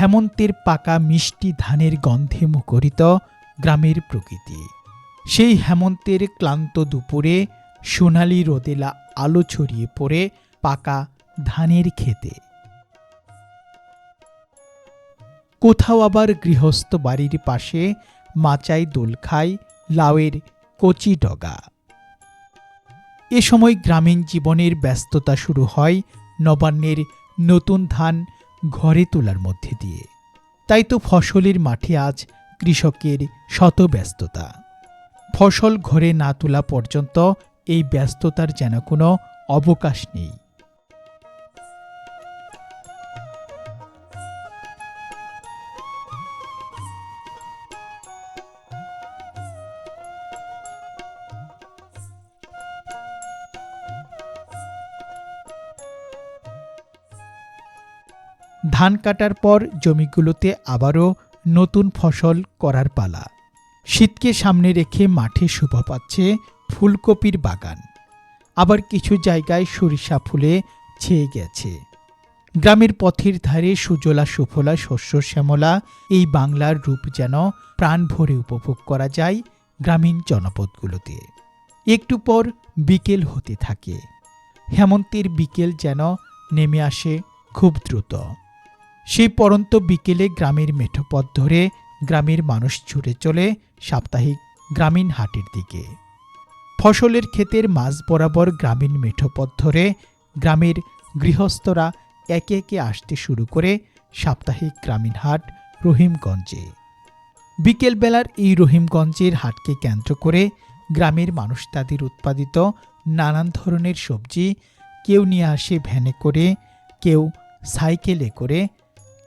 হেমন্তের পাকা মিষ্টি ধানের গন্ধে মুখরিত গ্রামের প্রকৃতি। সেই হেমন্তের ক্লান্ত দুপুরে সোনালি রোদেলা আলো ছড়িয়ে পড়ে পাকা ধানের খেতে কোথাও আবার গৃহস্থ বাড়ির পাশে মাচায় দোল খায় লাউয়ের কচি ডগা। এ সময় গ্রামীণ জীবনের ব্যস্ততা শুরু হয় নবান্নের নতুন ধান ঘরে তোলার মধ্যে দিয়ে। তাই তো ফসলের মাঠে আজ কৃষকের শত ব্যস্ততা ফসল ঘরে না তোলা পর্যন্ত এই ব্যস্ততার যেন কোনো অবকাশ নেই। ধান কাটার পর জমিগুলোতে আবারও নতুন ফসল করার পালা। শীতকে সামনে রেখে মাঠে শোভা পাচ্ছে ফুলকপির বাগান। আবার কিছু জায়গায় সরিষা ফুলে ছেয়ে গেছে। গ্রামের পথের ধারে সুজলা সুফলা শস্য শ্যামলা, এই বাংলার রূপ যেন প্রাণ ভরে উপভোগ করা যায় গ্রামীণ জনপদগুলোতে। একটু পর বিকেল হতে থাকে। হেমন্তের বিকেল যেন নেমে আসে খুব দ্রুত। সেই পরন্ত বিকেলে গ্রামের মেঠোপথ ধরে গ্রামের মানুষ ছুটে চলে সাপ্তাহিক গ্রামীণ হাটের দিকে। ফসলের ক্ষেতের মাঝ বরাবর গ্রামীণ মেঠোপথ ধরে গ্রামের গৃহস্থরা একে একে আসতে শুরু করে সাপ্তাহিক গ্রামীণ হাট রহিমগঞ্জে। বিকেলবেলার এই রহিমগঞ্জের হাটকে কেন্দ্র করে গ্রামের মানুষ তাদের উৎপাদিত নানান ধরনের সবজি কেউ নিয়ে আসে ভ্যানে করে, কেউ সাইকেলে করে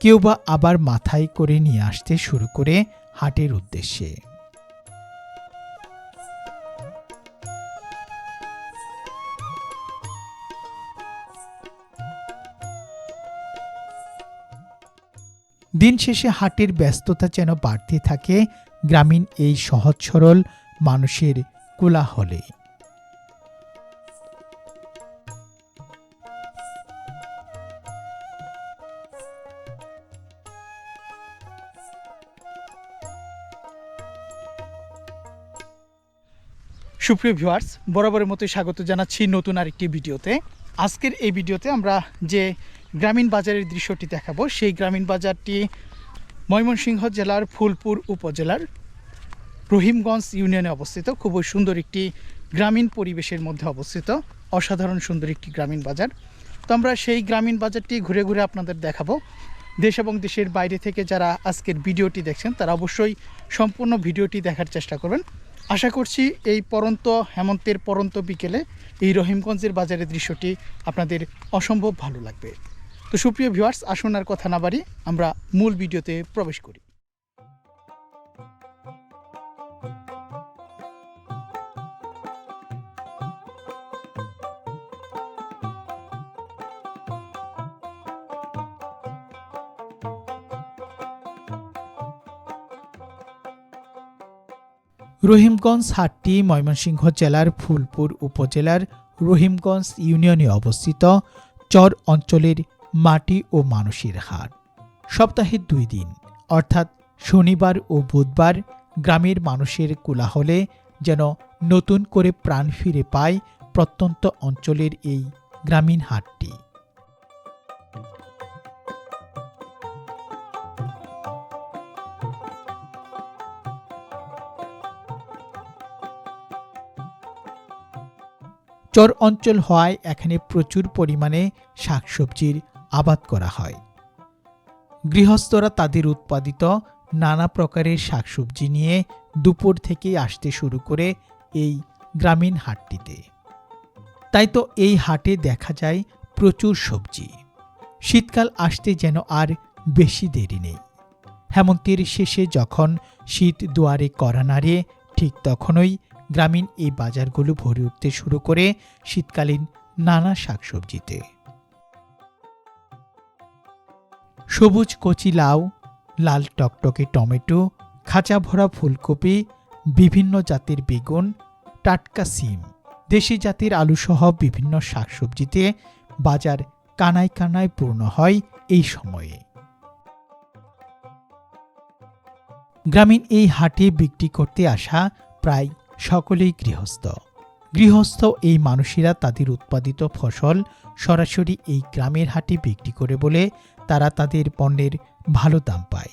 কেউ বা আবার মাথায় করে নিয়ে আসতে শুরু করে হাটের উদ্দেশ্যে। দিন শেষে হাটের ব্যস্ততা যেন বাড়তে থাকে, গ্রামীণ এই সহজ সরল মানুষের কোলাহলে। সুপ্রিয় ভিউয়ার্স, বরাবরের মতোই স্বাগত জানাচ্ছি নতুন আরেকটি ভিডিওতে। আজকের এই ভিডিওতে আমরা যে গ্রামীণ বাজারের দৃশ্যটি দেখাবো, সেই গ্রামীণ বাজারটি ময়মনসিংহ জেলার ফুলপুর উপজেলার রহিমগঞ্জ ইউনিয়নে অবস্থিত। খুবই সুন্দর একটি গ্রামীণ পরিবেশের মধ্যে অবস্থিত। অসাধারণ সুন্দর একটি গ্রামীণ বাজার। তো আমরা সেই গ্রামীণ বাজারটি ঘুরে ঘুরে আপনাদের দেখাবো। দেশ এবং দেশের বাইরে থেকে যারা আজকের ভিডিওটি দেখছেন, তারা অবশ্যই সম্পূর্ণ ভিডিওটি দেখার চেষ্টা করবেন। আশা করছি এই পরন্ত, হেমন্তের পরন্ত বিকেলে এই রহিমগঞ্জের বাজারের দৃশ্যটি আপনাদের অসম্ভব ভালো লাগবে। তো সুপ্রিয় ভিউয়ার্স, আসুন আর কথা না বাড়ি আমরা মূল ভিডিওতে প্রবেশ করি। রহিমগঞ্জ হাটটি ময়মনসিংহ জেলার ফুলপুর উপজেলার রহিমগঞ্জ ইউনিয়নে অবস্থিত। চর অঞ্চলের মাটি ও মানুষের হাট। সপ্তাহে দুই দিন, অর্থাৎ শনিবার ও বুধবার গ্রামের মানুষের কোলাহলে যেন নতুন করে প্রাণ ফিরে পায় প্রত্যন্ত অঞ্চলের এই গ্রামীণ হাটটি। চর অঞ্চল হওয়ায় এখানে প্রচুর পরিমাণে শাকসবজির আবাদ করা হয়। গৃহস্থরা তাদের উৎপাদিত নানা প্রকারের শাকসবজি নিয়ে দুপুর থেকেই আসতে শুরু করে এই গ্রামীণ হাটটিতে। তাই তো এই হাটে দেখা যায় প্রচুর সবজি। শীতকাল আসতে যেন আর বেশি দেরি নেই। হেমন্তের শেষে যখন শীত দুয়ারে করা নাড়ে, ঠিক তখনই গ্রামীণ এই বাজারগুলো ভরে উঠতে শুরু করে শীতকালীন নানা শাকসবজিতে। সবুজ কচি লাউ, লাল টকটকে টমেটো, খাঁচা ভরা ফুলকপি, বিভিন্ন জাতের বেগুন, টাটকা সিম, দেশি জাতের আলুসহ বিভিন্ন শাকসবজিতে বাজার কানায় কানায় পূর্ণ হয় এই সময়ে। গ্রামীণ এই হাটে বিক্রি করতে আসা প্রায় সকলেই গৃহস্থ। গৃহস্থ এই মানুষেরা তাদের উৎপাদিত ফসল সরাসরি এই গ্রামের হাটে বিক্রি করে বলে তারা তাদের পণ্যের ভালো দাম পায়।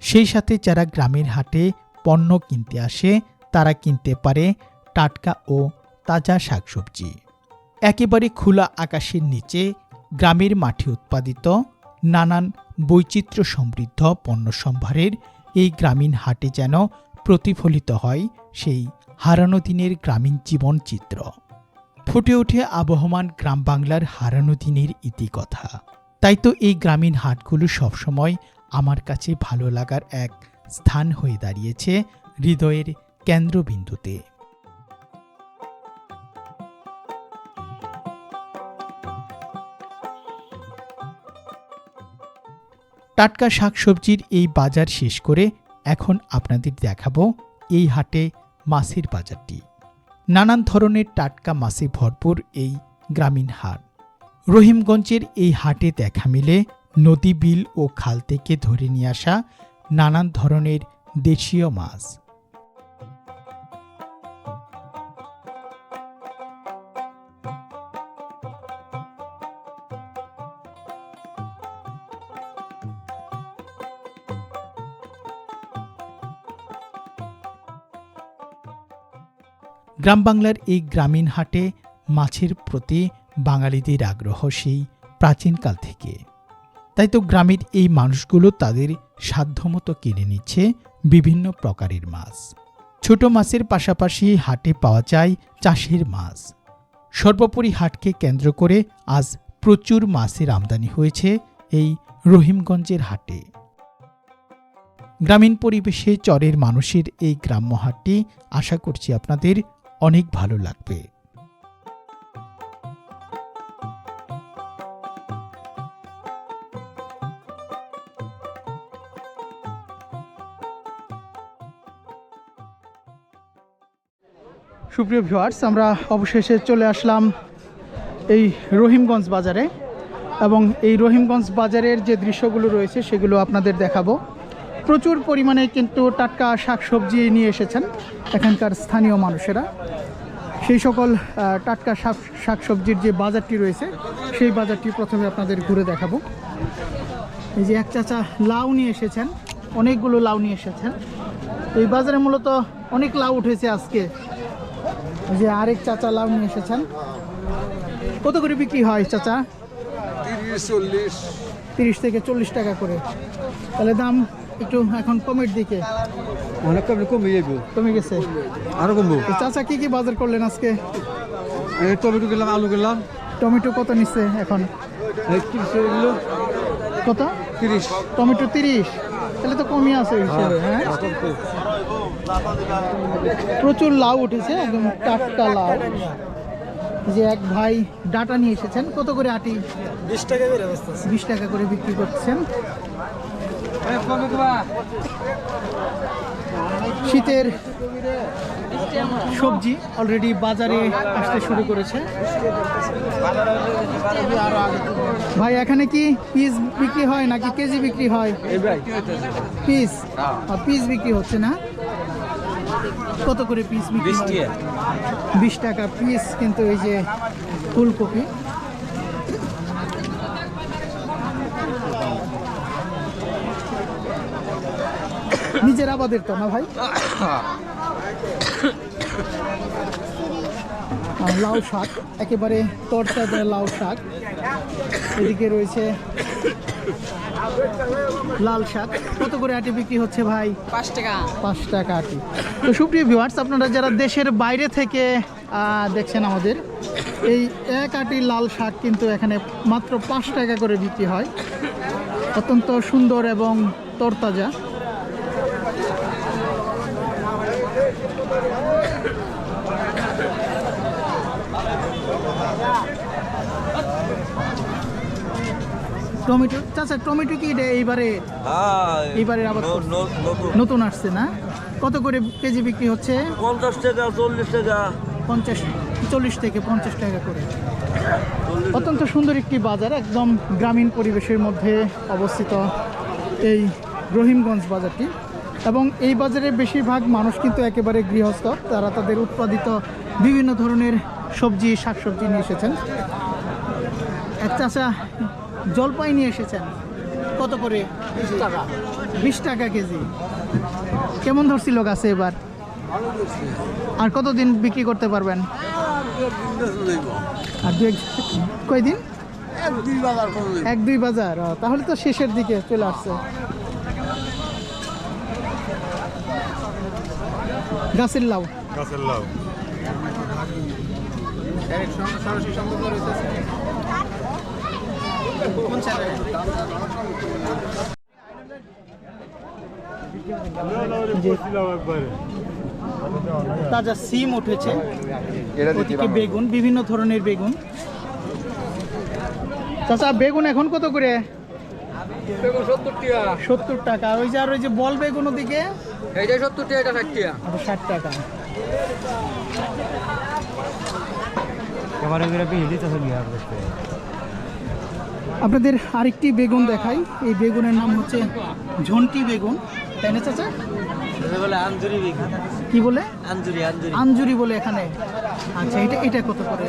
সেই সাথে যারা গ্রামের হাটে পণ্য কিনতে আসে, তারা কিনতে পারে টাটকা ও তাজা শাকসবজি। একেবারে খোলা আকাশের নিচে গ্রামের মাঠে উৎপাদিত নানান বৈচিত্র্য সমৃদ্ধ পণ্য সম্ভারের এই গ্রামীণ হাটে যেন প্রতিফলিত হয় সেই হারানো দিনের গ্রামীণ জীবন চিত্র ফুটে ওঠে আবহমান গ্রাম বাংলার হারানো দিনের ইতিকথা। তাই তো এই গ্রামীণ হাটগুলো সবসময় আমার কাছে ভালো লাগার এক স্থান হয়ে দাঁড়িয়েছে হৃদয়ের কেন্দ্রবিন্দুতে। টাটকা শাকসবজির এই বাজার শেষ করে এখন আপনাদের দেখাবো এই হাটে মাছের বাজারটি। নানান ধরনের টাটকা মাছে ভরপুর এই গ্রামীণ হাট। রহিমগঞ্জের এই হাটে দেখা মিলে নদী বিল ও খাল থেকে ধরে নিয়ে আসা নানান ধরনের দেশীয় মাছ। গ্রাম বাংলার এই গ্রামীণ হাটে মাছের প্রতি বাঙালিদের আগ্রহ সেই প্রাচীনকাল থেকে। তাই তো গ্রামের এই মানুষগুলো তাদের সাধ্যমতো কিনে নিচ্ছে বিভিন্ন প্রকারের মাছ। ছোট মাছের পাশাপাশি হাটে পাওয়া যায় চাষের মাছ। সর্বোপরি হাটকে কেন্দ্র করে আজ প্রচুর মাছের আমদানি হয়েছে এই রহিমগঞ্জের হাটে। গ্রামীণ পরিবেশে চরের মানুষের এই গ্রাম্য হাটটি আশা করছি আপনাদের অনেক ভালো লাগবে। সুপ্রিয় ভিউয়ার্স, আমরা অবশেষে চলে আসলাম এই রহিমগঞ্জ বাজারে এবং এই রহিমগঞ্জ বাজারের যে দৃশ্যগুলো রয়েছে সেগুলো আপনাদের দেখাবো। প্রচুর পরিমাণে কিন্তু টাটকা শাকসবজি নিয়ে এসেছেন এখানকার স্থানীয় মানুষেরা। সেই সকল টাটকা শাক শাকসবজির যে বাজারটি রয়েছে সেই বাজারটি প্রথমে আপনাদের ঘুরে দেখাবো। এই যে এক চাচা লাউ নিয়ে এসেছেন অনেকগুলো লাউ নিয়ে এসেছেন। এই বাজারে মূলত অনেক লাউ উঠেছে আজকে। এই যে আরেক চাচা লাউ নিয়ে এসেছেন। কত করে বিক্রি হয় চাচা? তিরিশ চল্লিশ। তিরিশ থেকে চল্লিশ টাকা করে। তাহলে দাম একটু এখন কমের দিকে। অনেক কমে কমে যাব কমে গেছে। আরও কমবো। চাচা কি কি বাজার করলেন আজকে? টমেটো গেলাম আলু গেলাম টমেটো কত নিচ্ছে এখন? তিরিশ কত? তিরিশ। টমেটো তিরিশ। তাহলে তো কমই আছে হিসেবে হ্যাঁ প্রচুর লাউ উঠেছে একদম টাটকা লাউ। যে এক ভাই ডাটা নিয়ে এসেছেন কত করে আটি? বিশ টাকা করে বিশ টাকা করে বিক্রি করছেন। শীতের সবজি অলরেডি বাজারে আসতে শুরু করেছে। ভাই এখানে কি পিস বিক্রি হয় নাকি কেজি বিক্রি হয়? পিস? পিস বিক্রি হচ্ছে না? কত করে পিস বিক্রি বিশ টাকা। পিস কিন্তু এই যে ফুলকপি। নিজের আবাদের তো না ভাই? লাউ শাক একেবারে তরতা দেয় লাউ শাক। এদিকে রয়েছে লাল শাক। কত করে আটি বিক্রি হচ্ছে ভাই? পাঁচ টাকা। পাঁচ টাকা আটি। তো সুপ্রিয় ভিউয়ার্স আপনারা যারা দেশের বাইরে থেকে আহ, দেখছেন আমাদের এই এক আটি লাল শাক কিন্তু এখানে মাত্র পাঁচ টাকা করে বিক্রি হয়। অত্যন্ত সুন্দর এবং তরতাজা। টমেটো? চাচা টমেটো কি এটা এইবারে এইবারে আবার নতুন? আসছে না? কত করে কেজি বিক্রি হচ্ছে? পঞ্চাশ টাকা চল্লিশ টাকা। পঞ্চাশ চল্লিশ থেকে পঞ্চাশ টাকা করে। অত্যন্ত সুন্দর একটি বাজার একদম গ্রামীণ পরিবেশের মধ্যে অবস্থিত এই রহিমগঞ্জ বাজারটি। এবং এই বাজারে বেশিরভাগ মানুষ কিন্তু একেবারে গৃহস্থ। তারা তাদের উৎপাদিত বিভিন্ন ধরনের সবজি শাকসবজি নিয়ে এসেছেন। এক চাষা জলপাই নিয়ে এসেছেন। কত করে? টাকা। বিশ টাকা কেজি। কেমন ধরছিল গাছে এবার? আর কতদিন বিক্রি করতে পারবেন? আর দু কয়দিন? এক দুই বাজার ও, তাহলে তো শেষের দিকে চলে আসছে। গাছের লাউ। গাছের লাউ। একবারে তাজা সিম উঠেছে বেগুন বিভিন্ন ধরনের বেগুন। চাচা বেগুন এখন কত করে? সত্তর টাকা। ওই যে আর ওই যে বল বেগুন ওদিকে? এইটা সত্তর টাকা এটা ষাট টাকা। ষাট টাকা। ক্যামেরা করে বিহিলি তো চলি আর দেখতে আপনাদের আরেকটি বেগুন দেখাই। এই বেগুনের নাম হচ্ছে ঝন্টি বেগুন। তাই না চাচা? বলে আঞ্জুরি বিঘা কি বলে? আঞ্জুরি আঞ্জুরি। আঞ্জুরি বলে এখানে। আচ্ছা এটা এটা কত করে?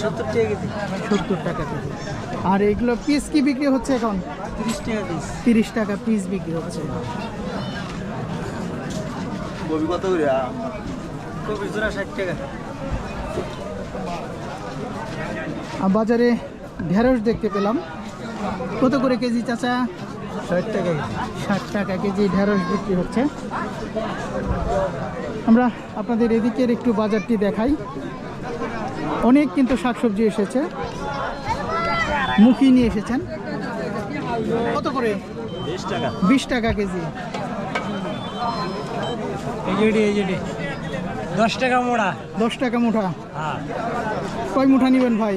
সত্তর টাকা কেজি। সত্তর টাকা কেজি। আর এগুলো পিস কি বিক্রি হচ্ছে এখন? তিরিশ টাকা পিস। তিরিশ টাকা পিস বিক্রি হচ্ছে। কবি কত করে? কবি জোড়া ষাট টাকা। আর বাজারে ঢেঁড়স দেখতে পেলাম। কত করে কেজি চাচা? ষাট টাকা ষাট টাকা কেজি ঢেঁড়স বিক্রি হচ্ছে। আমরা আপনাদের এদিকের একটু বাজারটি দেখাই। অনেক কিন্তু শাকসবজি এসেছে। মুখি নিয়ে এসেছেন। কত করে? বিশ টাকা। বিশ টাকা কেজি। দশ টাকা মোড়া। দশ টাকা মুঠা। হ্যাঁ। কয় মুঠা নেবেন ভাই?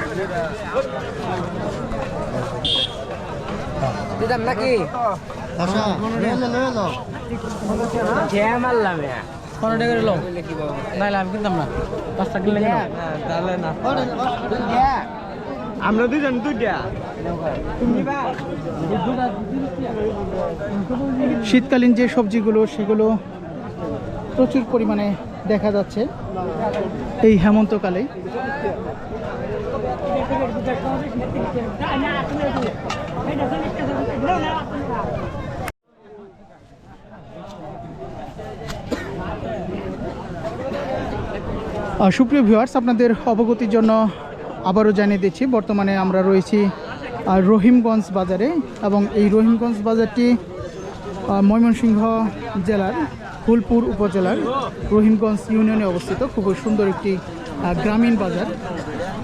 দিদাম নাকি? পনেরো টাকা করে লো আমি কিনতাম না। পাঁচ কিনলে তাহলে না। আমরা দুজন দুইটা। শীতকালীন যে সবজিগুলো সেগুলো প্রচুর পরিমাণে দেখা যাচ্ছে এই হেমন্তকালে সুপ্রিয় ভিউয়ার্স আপনাদের অবগতির জন্য আবারও জানিয়ে দিচ্ছি, বর্তমানে আমরা রয়েছি রহিমগঞ্জ বাজারে এবং এই রহিমগঞ্জ বাজারটি ময়মনসিংহ জেলার ফুলপুর উপজেলার রহিমগঞ্জ ইউনিয়নে অবস্থিত। খুবই সুন্দর একটি গ্রামীণ বাজার।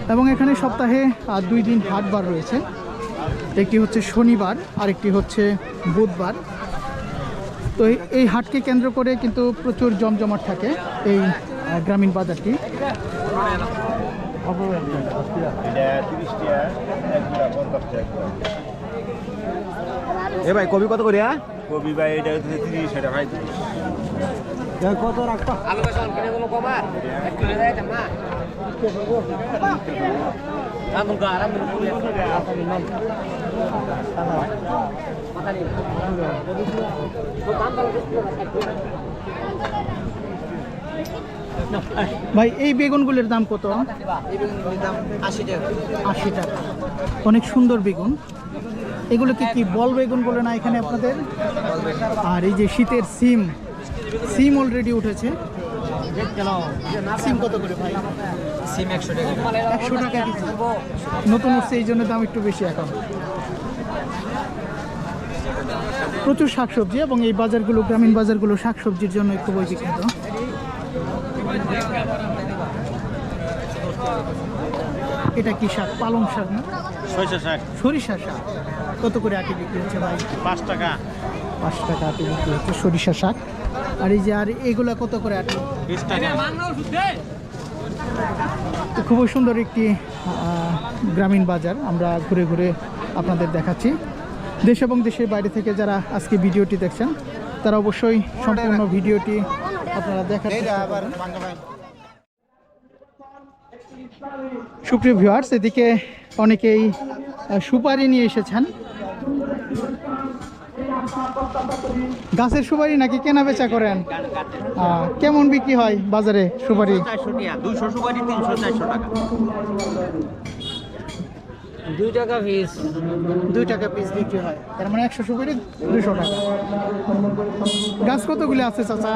এবং এখানে সপ্তাহে আহ, দুই দিন হাটবার রয়েছে। একটি হচ্ছে শনিবার আরেকটি হচ্ছে বুধবার। তো এই- এই হাটকে কেন্দ্র করে কিন্তু প্রচুর জমজমাট থাকে এই গ্রামীণ বাজারটি। এ ভাই কবি কত করে কবি ভাই এটা হচ্ছে তিরিশ এটা ভাই কত রাখতো? আলু কিনে কোনো কবার? ভাই, এই বেগুনগুলোর দাম কত? আশি টাকা। অনেক সুন্দর বেগুন। এগুলোকে কি বল বেগুন বলে না এখানে আপনাদের? আর এই যে শীতের সিম সিম অলরেডি উঠেছে। সিম কত করে ভাই? সিম একশো টাকা একশো টাকা কেজি নতুন উঠছে এই জন্য দাম একটু বেশি এখন। প্রচুর শাকসবজি এবং এই বাজারগুলো গ্রামীণ বাজারগুলো শাকসবজির জন্য খুবই বিখ্যাত এটা কি শাক? পালং শাক না? সরিষা শাক। সরিষা শাক। কত করে আটি বিক্রি হচ্ছে ভাই? পাঁচ টাকা। পাঁচ টাকা আটি বিক্রি হচ্ছে সরিষা শাক। আর এই যে আর এগুলা কত করে আটি তো খুবই সুন্দর একটি গ্রামীণ বাজার আমরা ঘুরে ঘুরে আপনাদের দেখাচ্ছি। দেশ এবং দেশের বাইরে থেকে যারা আজকে ভিডিওটি দেখছেন তারা অবশ্যই সম্পূর্ণ ভিডিওটি আপনারা দেখার। সুপ্রিয় ভিউয়ার্স এদিকে অনেকেই সুপারি নিয়ে এসেছেন। গাছের সুপারি নাকি কেনা বেচা করেন? কেমন বিক্রি হয় বাজারে সুপারি? দুশো সুপারি তিনশো চারশো টাকা। দুই টাকা পিস দুই টাকা পিস বিক্রি হয়। তার মানে একশো সুপারি দুশো টাকা। গাছ কতগুলি আছে চাচা?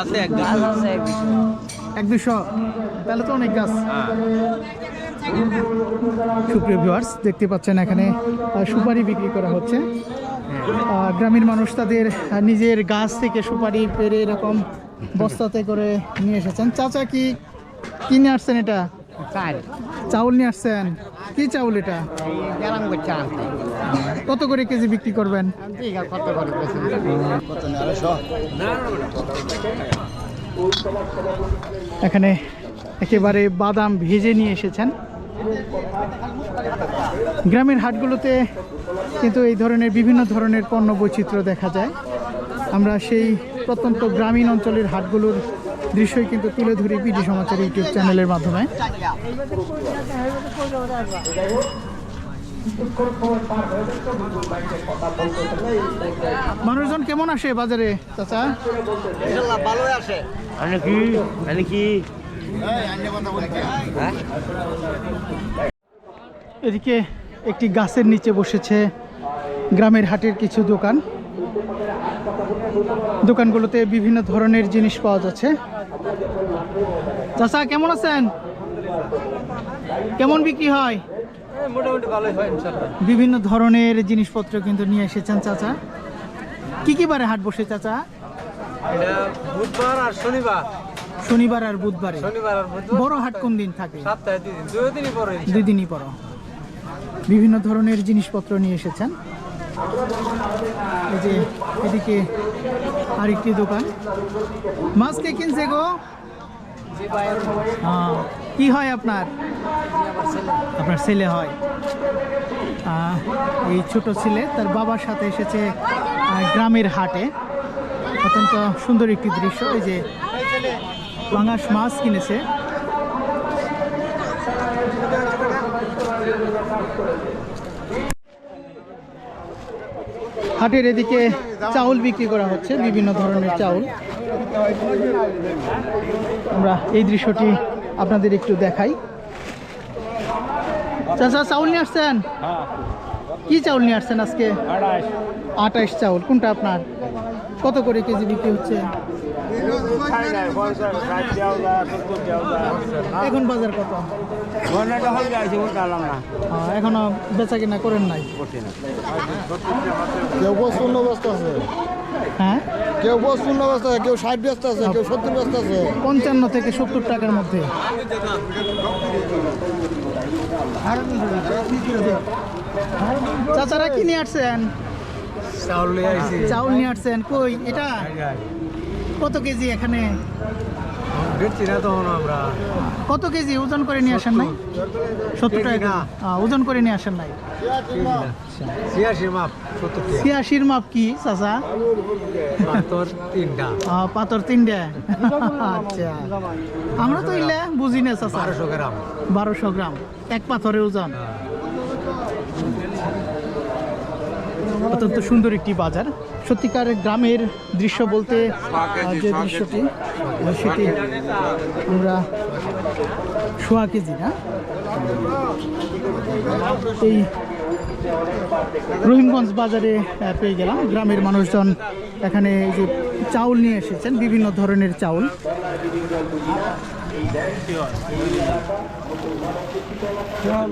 আছে এক গাছ আছে এক এক দুশো তাহলে তো অনেক গাছ। সুপ্রিয় ভিউয়ার্স দেখতে পাচ্ছেন এখানে সুপারি বিক্রি করা হচ্ছে। আহ, গ্রামীণ মানুষ তাদের নিজের গাছ থেকে সুপারি পেরে এরকম বস্তাতে করে নিয়ে এসেছেন। চাচা কি কি নিয়ে আসছেন এটা? চাউল নিয়ে আসছেন। কি চাউল এটা? কত করে কেজি বিক্রি করবেন? এখানে একেবারে বাদাম ভেজে নিয়ে এসেছেন। গ্রামের হাটগুলোতে কিন্তু এই ধরনের বিভিন্ন ধরনের পণ্য বৈচিত্র্য দেখা যায়। আমরা সেই প্রত্যন্ত গ্রামীণ অঞ্চলের হাটগুলোর দৃশ্যই কিন্তু তুলে ধরি পিডি সমাচার ইউটিউব চ্যানেলের মাধ্যমে। মানুষজন কেমন আসে বাজারে চাচা? ভালোই আসে। মানে কি মানে কি এদিকে একটি গাছের নিচে বসেছে গ্রামের হাটের কিছু দোকান। দোকানগুলোতে বিভিন্ন ধরনের জিনিস পাওয়া যাচ্ছে। চাচা কেমন আছেন? কেমন বিক্রি হয়? মোটামুটি ভালোই হয় বিভিন্ন ধরনের জিনিসপত্র কিন্তু নিয়ে এসেছেন চাচা। কি কি বারে হাট বসে চাচা? বুধবার আর শনিবার। শনিবার আর বুধবারে। শনিবার আর বুধবার? বড় হাট কোন দিন থাকে? সপ্তাহে দুই দিন। দুই দিনই পরে দুই দিনই পর বিভিন্ন ধরনের জিনিসপত্র নিয়ে এসেছেন। এই যে এদিকে আরেকটি দোকান। মাছ কে কিনছে গো? হ্যাঁ। কি হয় আপনার? আপনার ছেলে হয়। এই ছোট ছেলে তার বাবার সাথে এসেছে গ্রামের হাটে। অত্যন্ত সুন্দর একটি দৃশ্য। এই যে পাঙাশ মাছ কিনেছে। হাটের এদিকে চাউল বিক্রি করা হচ্ছে বিভিন্ন ধরনের চাউল। আমরা এই দৃশ্যটি আপনাদের একটু দেখাই। চাচা চাউল নিয়ে আসছেন? কি চাউল নিয়ে আসছেন আজকে? আটাইশ চাউল কোনটা আপনার? কত করে কেজি বিক্রি হচ্ছে? এখন বাজার কত? আহ, এখনও বেচা কিনা করেন নাই? কেউ পঁচপন্ন ব্যস্ত আছে। হ্যাঁ? কেউ পঁচপন্ন ব্যস্ত আছে কেউ ষাট ব্যস্ত আছে কেউ সত্তর ব্যস্ত আছে। পঞ্চান্ন থেকে সত্তর টাকার মধ্যে। চাচারা কি নিয়ে আসছেন? চাউল নিয়ে আইছি চাউল নিয়ে আসছেন কই? এটা? কত কেজি এখানে? আমরা কত কেজি ওজন করে নিয়ে আসেন নাই সত্তর। টাকা ওজন করে নিয়ে আসেন নাই ছিয়াশির মাপ কি চাচা? পাথর তিনটে। আচ্ছা। আমরা তো ইলে বুঝি না চাচা। বারোশো গ্রাম। বারোশো গ্রাম। এক পাথরের ওজন। অত্যন্ত সুন্দর একটি বাজার। সত্যিকার গ্রামের দৃশ্য বলতে যে দৃশ্যটি সেটি আমরা সোয়া কেজি না। এই রহিমগঞ্জ বাজারে পেয়ে গেলাম। গ্রামের মানুষজন এখানে যে চাউল নিয়ে এসেছেন, বিভিন্ন ধরনের চাউল আর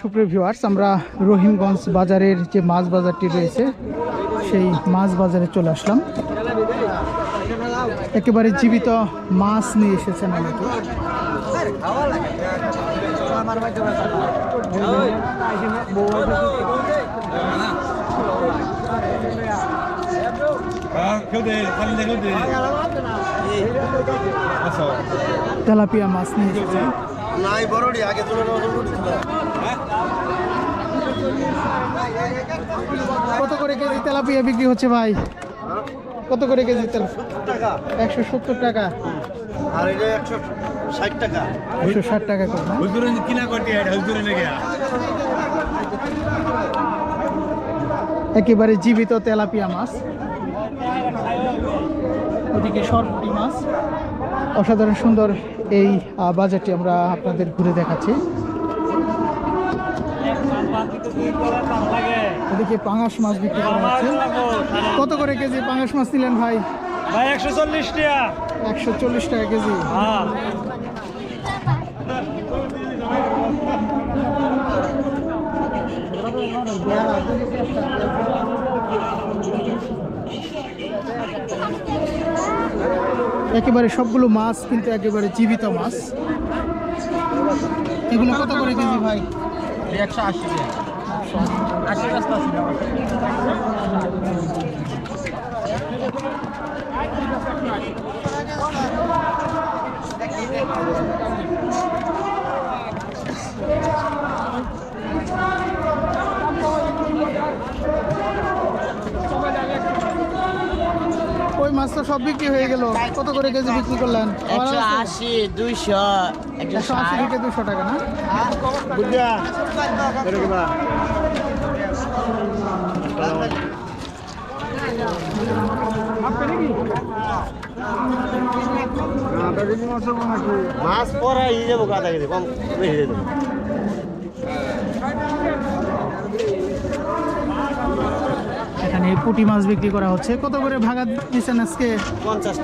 সুপ্রিয় ভিউয়ার্স আমরা রহিমগঞ্জ বাজারের যে মাছ বাজারটি রয়েছে, সেই মাছ বাজারে চলে আসলাম। একেবারে জীবিত মাছ নিয়ে এসেছেন অনেকে তেলাপিয়া মাছ নিয়ে এসেছে কত করে কেজি তেলাপিয়া বিক্রি হচ্ছে ভাই? কত করে কেজি তেল একশো সত্তর টাকা। আর এটা একশো ষাট টাকা। একশো ষাট টাকা করে। না? একেবারে জীবিত তেলাপিয়া মাছ। ওদিকে সরপুটি মাছ। অসাধারণ সুন্দর এই বাজারটি আমরা আপনাদের ঘুরে দেখাচ্ছি। এদিকে পাঙাশ মাছ বিক্রি করা হচ্ছে। কত করে কেজি পাঙাশ মাছ নিলেন ভাই? ভাই একশো চল্লিশ টাকা। একশো চল্লিশ টাকা কেজি। হ্যাঁ। একেবারে সবগুলো মাছ কিন্তু একেবারে জীবিত মাছ। এগুলো কত করে কেজি ভাই? একশো আশি আশি রাস্তা আছে ওই মাছ তো সব বিক্রি হয়ে গেল। কত করে কেজি বিক্রি করলেন? একশো আশি দুইশো একশো আশি থেকে দুশো টাকা না? মাছ পরে ই যাব কাদা কম বেশি দিয়ে দেবো পুঁটি মাছ বিক্রি করা হচ্ছে। কত করে ভাগা দিচ্ছেন আজকে? পঞ্চাশ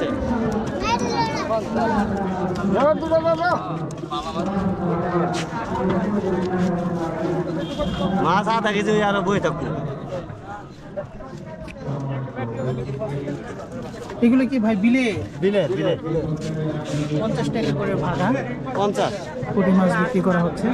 মাছ আধা কেজি আর বই থাকব। এগুলো কি ভাই বিলে? বিলে দিলে পঞ্চাশ টাকা করে ভাগা পঞ্চাশ। পুঁটি মাছ বিক্রি করা হচ্ছে।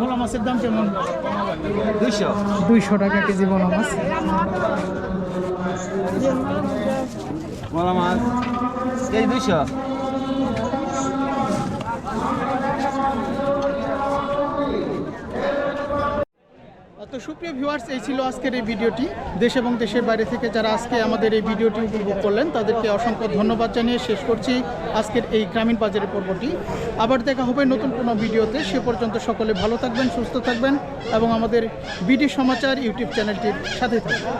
ভোলা মাছের দাম কেমন? দুইশো। দুইশো টাকা কেজি ভোলা মাছ। বলা মাছ। কেজি দুইশো। তো সুপ্রিয় ভিউয়ার্স এই ছিল আজকের এই ভিডিওটি। দেশ এবং দেশের বাইরে থেকে যারা আজকে আমাদের এই ভিডিওটি উপভোগ করলেন, তাদেরকে অসংখ্য ধন্যবাদ জানিয়ে শেষ করছি আজকের এই গ্রামীণ বাজারের পর্বটি। আবার দেখা হবে নতুন কোনো ভিডিওতে। সে পর্যন্ত সকলে ভালো থাকবেন, সুস্থ থাকবেন এবং আমাদের বিডি সমাচার ইউটিউব চ্যানেলটির সাথে থাকবেন।